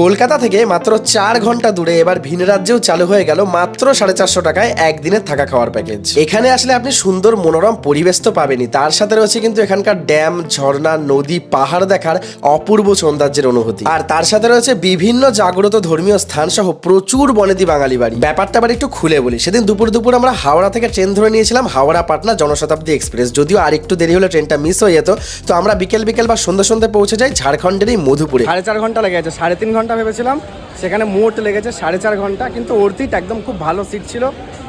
কলকাতা থেকে মাত্র চার ঘণ্টা দূরে এবার ভিন রাজ্যেও চালু হয়ে গেল মাত্র সাড়ে চারশো টাকায় একদিনের থাকা খাওয়ার প্যাকেজ এখানে আসলে আপনি সুন্দর মনোরম পরিবেশ তো পাবেনই। তার সাথে রয়েছে কিন্তু এখানকার ড্যাম, ঝর্ণা, নদী, পাহাড় দেখার অপূর্ব সৌন্দর্যের অনুভূতি। আর তার সাথে রয়েছে বিভিন্ন জাগ্রত ধর্মীয় স্থান সহ প্রচুর বনেদি বাঙালি বাড়ি। ব্যাপারটা আবার একটু খুলে বলি। সেদিন দুপুর দুপুর আমরা হাওড়া থেকে ট্রেন ধরে নিয়েছিলাম হাওড়া পাটনা জনশতাব্দী এক্সপ্রেস। যদিও আর একটু দেরি হলে ট্রেনটা মিস হয়ে যেত, তো আমরা বিকেল বিকেল বা সন্ধ্যে সন্ধ্যে পৌঁছে যাই ঝাড়খণ্ডের এই মধুপুরে। সাড়ে চার ঘণ্টা লেগে সাড়ে তিন ঘণ্টা ভেবেছিলাম সেখানে মোট লেগেছে সাড়ে চার ঘণ্টা কিন্তু ওর সিট একদম খুব ভালো সিট ছিল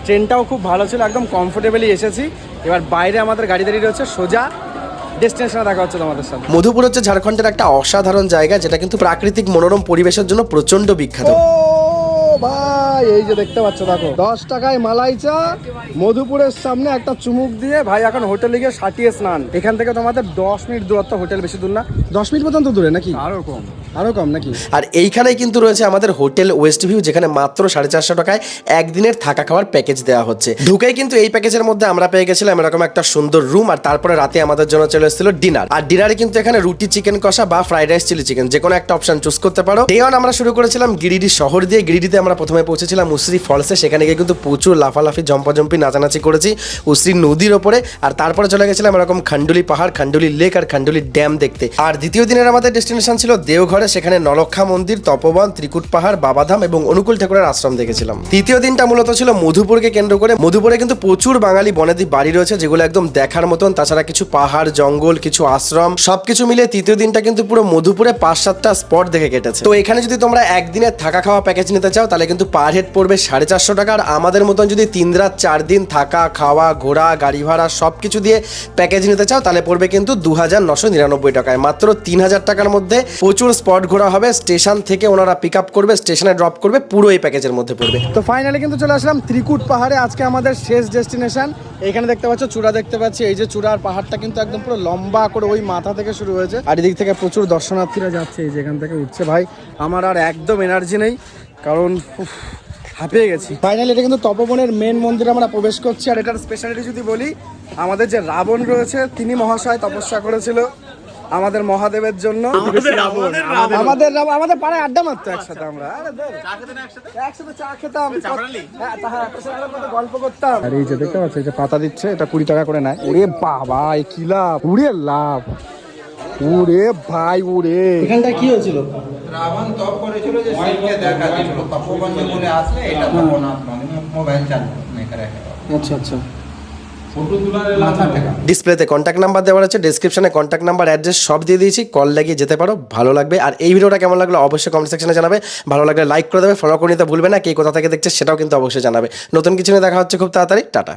ট্রেনটাও খুব ভালো ছিল একদম কমফোর্টেবলি এসেছি। এবার বাইরে আমাদের গাড়ি দাঁড়িয়ে রয়েছে সোজা ডেস্টিনেশনে দেখা হচ্ছে তোমাদের সাথে। মধুপুর হচ্ছে ঝাড়খণ্ডের একটা অসাধারণ জায়গা যেটা কিন্তু প্রাকৃতিক মনোরম পরিবেশের জন্য প্রচণ্ড বিখ্যাত। ভাই এই যে দেখতে পাচ্ছ দেখো দশ টাকায় মালাই চা মধুপুরের সামনে একটা চুমুক দিয়ে ভাই এখন হোটেলে গিয়ে সাটিয়ে স্নান। এখান থেকে তোমাদের দশ মিনিট দূরত্ব হোটেল বেশি দূর না। দশ মিনিট পর্যন্ত দূরে নাকি? আরও কম আরও কম নাকি? আর এইখানেই কিন্তু রয়েছে আমাদের হোটেল ওয়েস্ট ভিউ, যেখানে মাত্র সাড়ে চারশো টাকায় একদিনের থাকা খাওয়ার প্যাকেজ দেওয়া হচ্ছে। ঢুকেই কিন্তু এই প্যাকেজের মধ্যে আমরা পেয়ে গেছিলাম এরকম একটা সুন্দর রুম, আর তারপরে রাতে আমাদের জন্য চলে এসেছিল ডিনার। আর ডিনারে কিন্তু এখানে রুটি, চিকেন কষা বা ফ্রাইড রাইস, চিলি চিকেন যে কোনো একটা অপশন চুজ করতে পারো। ডে ওয়ান আমরা শুরু করেছিলাম গিরিডি শহর দিয়ে। গিরিডিতে আমরা প্রথমে পৌঁছেছিলাম উসরি ফলসে, সেখানে গিয়ে কিন্তু প্রচুর লাফালাফি, জম্পাজম্পি, নাচানাচি করেছি উসরি নদীর ওপরে। আর তারপরে চলে গেছিলাম এরকম খান্ডুলি পাহাড়, খান্ডুলি লেক আর খান্ডুলি ড্যাম দেখতে। আর দ্বিতীয় দিনের আমাদের ডেস্টিনেশন ছিল দেওঘরে সেখানে নলক্ষা মন্দির, তপবন, ত্রিকুট পাহাড়, বাবাধাম এবং অনুকূল ঠাকুরের আশ্রম দেখেছিলাম। তৃতীয় দিনটা মূলত ছিল মধুপুরকে কেন্দ্র করে। মধুপুরে কিন্তু প্রচুর বাঙালি বনেদি বাড়ি রয়েছে, যেগুলো একদম দেখার মতন। তাছাড়া কিছু পাহাড়, জঙ্গল, কিছু আশ্রম, সবকিছু মিলে তৃতীয় দিনটা কিন্তু পুরো মধুপুরে পাঁচ সাতটা স্পট দেখে কেটেছে। তো এখানে যদি তোমরা একদিনের থাকা খাওয়া প্যাকেজ নিতে চাও, তাহলে কিন্তু পার হেড পড়বে সাড়ে চারশো টাকা। আর আমাদের মতন যদি তিন রাত চার দিন থাকা, খাওয়া, ঘোরা, গাড়ি ভাড়া সব কিছু দিয়ে প্যাকেজ নিতে চাও, তাহলে পড়বে কিন্তু দু হাজার নশো নিরানব্বই টাকায়। মাত্র তিন হাজার টাকার মধ্যে প্রচুর স্পট ঘোরা হবে, স্টেশন থেকে ওনারা পিক আপ করবে, স্টেশনে ড্রপ করবে, পুরো এই প্যাকেজের মধ্যে পড়বে। তো ফাইনালি কিন্তু চলে আসলাম ত্রিকুট পাহাড়ে, আজকে আমাদের শেষ ডেস্টিনেশন এখানে দেখতে পাচ্ছ, চূড়া দেখতে পাচ্ছি, এই যে চূড়ার পাহাড়টা কিন্তু একদম পুরো লম্বা করে ওই মাথা থেকে শুরু হয়েছে। আর এদিক থেকে প্রচুর দর্শনার্থীরা যাচ্ছে, এই যেখান থেকে উঠছে। ভাই, আমার আর একদম এনার্জি নেই, কারণ হাঁপিয়ে গেছি। ফাইনালি এটা কিন্তু তপবনের মেন মন্দিরে আমরা প্রবেশ করছি, আর এটার স্পেশালিটি যদি বলি, আমাদের যে রাবণ রয়েছে, তিনি মহাশয় তপস্যা করেছিল। আমাদের মহাদেবের জন্য। আমাদের আমাদের পাড়ায় আড্ডা মারতো একসাথে আমরা। একসাথে? চা খেতাম। হ্যাঁ, হ্যাঁ, গল্প করতাম। আর এই যে দেখতে পাচ্ছ এই যে পাতা দিচ্ছে এটা কুড়ি টাকা করে নেয়। ওরে বাবা এই কি লাভ? উড়ে লাভ। উড়ে ভাই এখানটা কি হয়েছিল? রাবণ তপ করেছিল যে শিবকে দেখা দিয়েছিল তপবন বলে আসলে এটা তখন আপনার মোবাইল চালু মেকার আচ্ছা আচ্ছা। ডিসপ্লেতে কন্ট্যাক্ট নাম্বার দেওয়া আছে ডিসক্রিপশনে কন্ট্যাক্ট নাম্বার অ্যাড্রেস সব দিয়ে দিয়েছি। কল লাগিয়ে যেতে পারো ভালো লাগবে। আর এই ভিডিওটা কেমন লাগল অবশ্যই কমেন্ট সেকশনে জানাবে। ভালো লাগলে লাইক করে দেবে ফলো করে নিতে ভুলবে না কে কোথা থেকে দেখছে সেটাও কিন্তু অবশ্যই জানাবে। নতুন কিছু নিয়ে দেখা হচ্ছে খুব তাড়াতাড়ি টাটা।